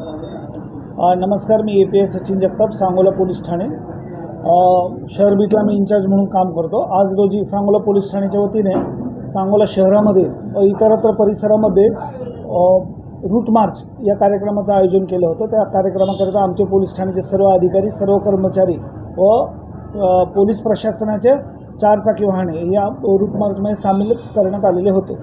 नमस्कार मी A P S Sachin Jagtap Sangola police Thane. शहर बीटला मी इन्चार्ज म्हणून काम करतो. आज रोजी सांगोला पोलीस ठाण्याच्या वतीने सांगोला शहरामध्ये व इतरत्र परिसरामध्ये रूट मार्च या कार्यक्रमाचं आयोजन केलं होतं. त्या कार्यक्रमाकरिता आमचे पोलीस ठाण्याचे सर्व अधिकारी सर्व कर्मचारी व पोलीस प्रशासनाचे चारचाकी वाहने या रूट मार्चमध्ये सामील करण्यात आलेले होते.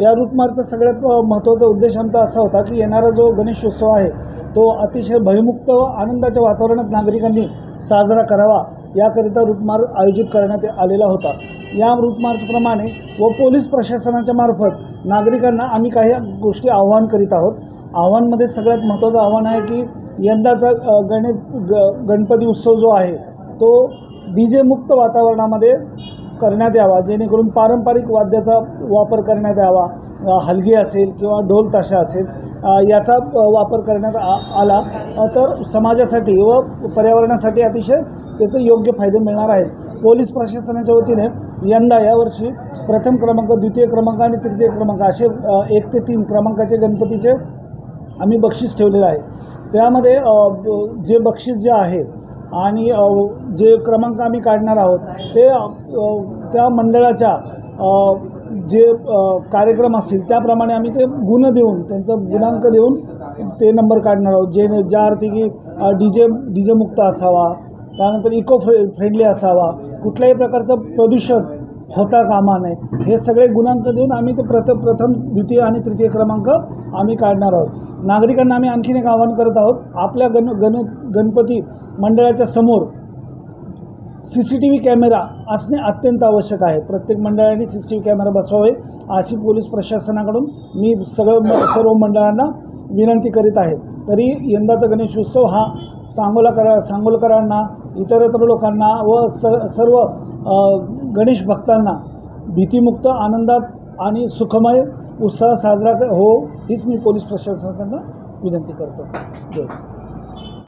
या रूट मार्चचा सगळ्यात महत्त्वाचा उद्देश आमचा असा होता की येणारा जो गणेशोत्सव आहे तो अतिशय भयमुक्त व आनंदाच्या वातावरणात नागरिकांनी साजरा करावा याकरिता रूटमार्च आयोजित करण्यात आलेला होता. या रूटमार्चप्रमाणे व पोलीस प्रशासनाच्या मार्फत नागरिकांना आम्ही काही गोष्टी आव्हान करीत आहोत. आव्हानमध्ये सगळ्यात महत्त्वाचं आव्हान आहे की यंदाचा गणेश गणे ग गणपती उत्सव जो आहे तो डी जे मुक्त वातावरणामध्ये करण्यात यावा जेणेकरून पारंपरिक वाद्याचा वापर करण्यात यावा. हलगी असेल किंवा ढोल ताशा असेल याचा वापर करण्यात आ आला तर समाजासाठी व पर्यावरणासाठी अतिशय त्याचे योग्य फायदे मिळणार आहेत. पोलीस प्रशासनाच्या वतीने यंदा यावर्षी प्रथम क्रमांक द्वितीय क्रमांक आणि तृतीय क्रमांक असे एक ते तीन क्रमांकाचे गणपतीचे आम्ही बक्षीस ठेवलेलं आहे. त्यामध्ये जे बक्षीस जे आहे आणि जे क्रमांक आम्ही काढणार आहोत ते त्या मंडळाच्या जे कार्यक्रम असतील त्याप्रमाणे आम्ही ते गुण देऊन त्यांचं गुणांक देऊन ते नंबर काढणार आहोत. जे ज्या अर्थी की डी जे डी जे मुक्त असावा त्यानंतर इको फ्रे फ्रेंडली असावा कुठल्याही प्रकारचं प्रदूषण होता कामा नये हे सगळे गुणांक देऊन आम्ही ते प्रथम प्रथम द्वितीय आणि तृतीय क्रमांक आम्ही काढणार आहोत. नागरिकांना आम्ही आणखीन एक आवाहन करत आहोत आपल्या गण गण गणपती मंडळाच्या समोर C C T V camera असणे अत्यंत आवश्यक आहे. प्रत्येक मंडळाने C C T V camera बसवावे अशी पोलीस प्रशासनाकडून मी सगळं सर्व मंडळांना विनंती करीत आहे. तरी यंदाचा गणेशोत्सव हा सांगोलाकर सांगोलकरांना इतरत्र लोकांना व स सर्व गणेश भक्तांना भीतीमुक्त आनंदात आणि सुखमय उत्साह साजरा हो हीच मी पोलीस प्रशासनाकडनं विनंती करतो. जय